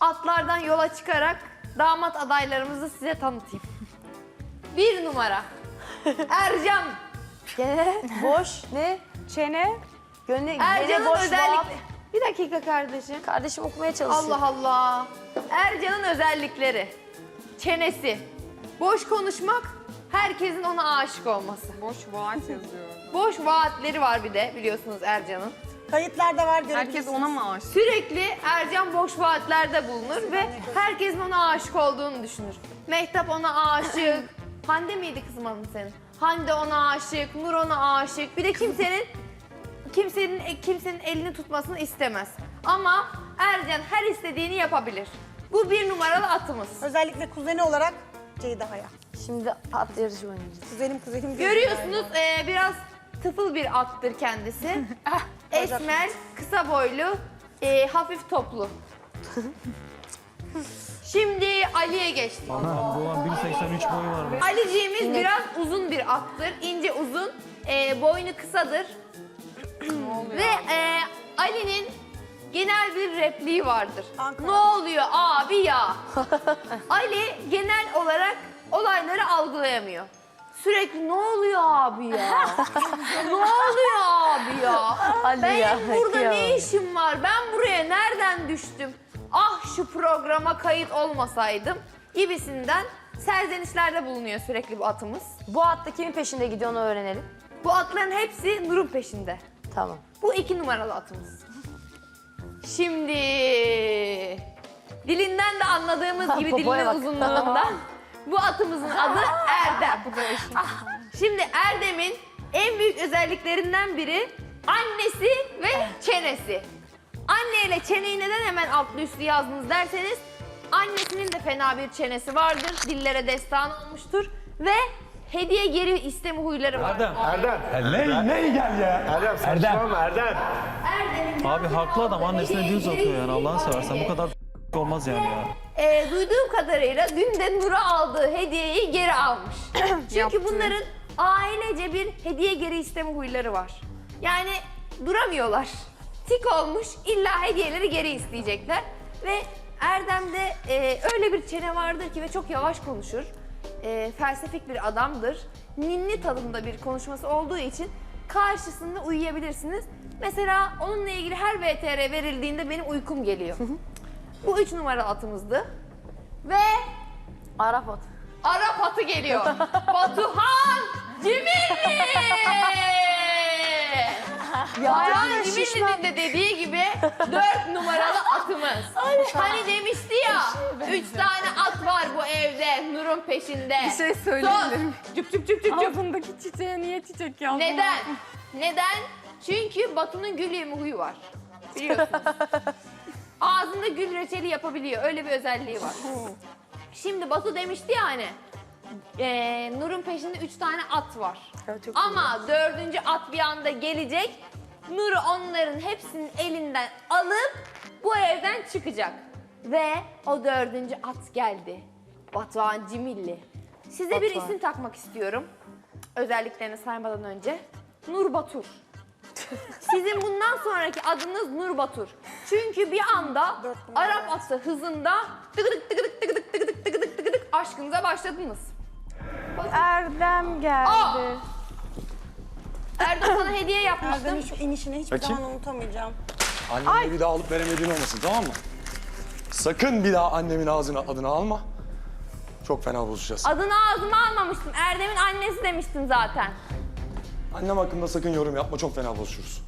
atlardan yola çıkarak damat adaylarımızı size tanıtayım. Bir numara. Ercan. Gene boş ne? Çene. Gönlü gene Ercan'ın boş özellikle... vaat. Bir dakika kardeşim. Kardeşim okumaya çalışıyor. Allah Allah. Ercan'ın özellikleri. Çenesi. Boş konuşmak, herkesin ona aşık olması. Boş vaat yazıyor. Boş vaatleri var bir de biliyorsunuz Ercan'ın. Kayıtlarda var Herkes görebilirsiniz. ona mı aşık? Sürekli Ercan boş vaatlerde bulunur ve herkesin ona aşık olduğunu düşünür. Mehtap ona aşık. Hande miydi kızım adın senin? Hande ona aşık, Nur ona aşık. Bir de kimsenin kimsenin kimsenin elini tutmasını istemez. Ama Ercan her istediğini yapabilir. Bu bir numaralı atımız. Özellikle kuzeni olarak Ceyda'ya. Şimdi at yarışı oynayacağız. Kuzenim kuzenim. Görüyorsunuz eee, biraz tıfıl bir attır kendisi. Esmer, kısa boylu, eee, hafif toplu. Şimdi Ali'ye geçtik. Anam bu an 1.83 boyu var. be. Aliciğimiz biraz uzun bir attır. ince uzun, eee, boynu kısadır. Ve eee, Ali'nin genel bir repliği vardır. Ankara. Ne oluyor abi ya? Ali genel olarak olayları algılayamıyor. Sürekli ne oluyor abi ya? ne oluyor abi ya? Ali ben ya, burada kıyamam. ne işim var? Ben buraya nereden düştüm? Ah şu programa kayıt olmasaydım gibisinden serzenişlerde bulunuyor sürekli bu atımız. Bu atta kimin peşinde gidiyor onu öğrenelim. Bu atların hepsi Nur'un peşinde. Tamam. Bu iki numaralı atımız. Şimdi dilinden de anladığımız gibi dilinin uzunluğundan bu atımızın adı Erdem. Şimdi Erdem'in en büyük özelliklerinden biri annesi ve çenesi. Anne ile çeneyi neden hemen altlı üstlü yazdınız derseniz annesinin de fena bir çenesi vardır. Dillere destan olmuştur ve hediye geri isteme huyları var. Erdem. Erdem. Ne, ne gel ya? Erdem saçmalama Erdem. Erdem'in Abi haklı adam annesine dil uzatıyor yani Allah'ını seversen bu kadar olmaz yani ya. Ee, duyduğum kadarıyla dün de Nur'a aldığı hediyeyi geri almış. Çünkü Yaptı. bunların ailece bir hediye geri isteme huyları var. Yani duramıyorlar. Tik olmuş illa hediyeleri geri isteyecekler. Ve Erdem'de e, öyle bir çene vardır ki ve çok yavaş konuşur. E, felsefik bir adamdır. Ninni tadında bir konuşması olduğu için karşısında uyuyabilirsiniz. Mesela onunla ilgili her VTR verildiğinde benim uykum geliyor. Bu üç numaralı atımızdı. Ve Arap at. Arap atı geliyor. Batuhan Cimirli! Batuhan Cimirli'nin de dediği gibi dört numaralı atımız. Hani demişti ya, üç tane at var bu evde Nur'un peşinde. Bir şey söyleyebilirim. Cüp cüp cüp cüp cüp. Ağzındaki çiçeğe niye çiçek yazdın? Neden? Neden? Çünkü Batu'nun gül yemi huyu var. Biliyorsunuz. Ağzında gül reçeli yapabiliyor. Öyle bir özelliği var. Şimdi Batu demişti ya hani. eee, Nur'un peşinde üç tane at var. Evet, çok Ama dördüncü at bir anda gelecek. Nur'u onların hepsinin elinden alıp bu evden çıkacak. Ve o dördüncü at geldi. Batuhan Cimilli. Size bir Batuhan. isim takmak istiyorum. Özelliklerini saymadan önce. Nur Batur. Sizin bundan sonraki adınız Nur Batur. Çünkü bir anda Arap atı hızında tıkıdık tıkıdık tıkıdık tıkıdık tıkıdık tıkıdık aşkınıza başladınız. Erdem geldi. Aa! Erdem sana hediye yapmıştım. Erdem'in şu inişini hiçbir Bakayım. zaman unutamayacağım. Anneme bir daha alıp veremediğin olmasın tamam mı? Sakın bir daha annemin ağzına adını alma. Çok fena bozacağız. Adını ağzıma almamıştım. Erdem'in annesi demiştim zaten. Annem hakkında sakın yorum yapma çok fena bozuyoruz.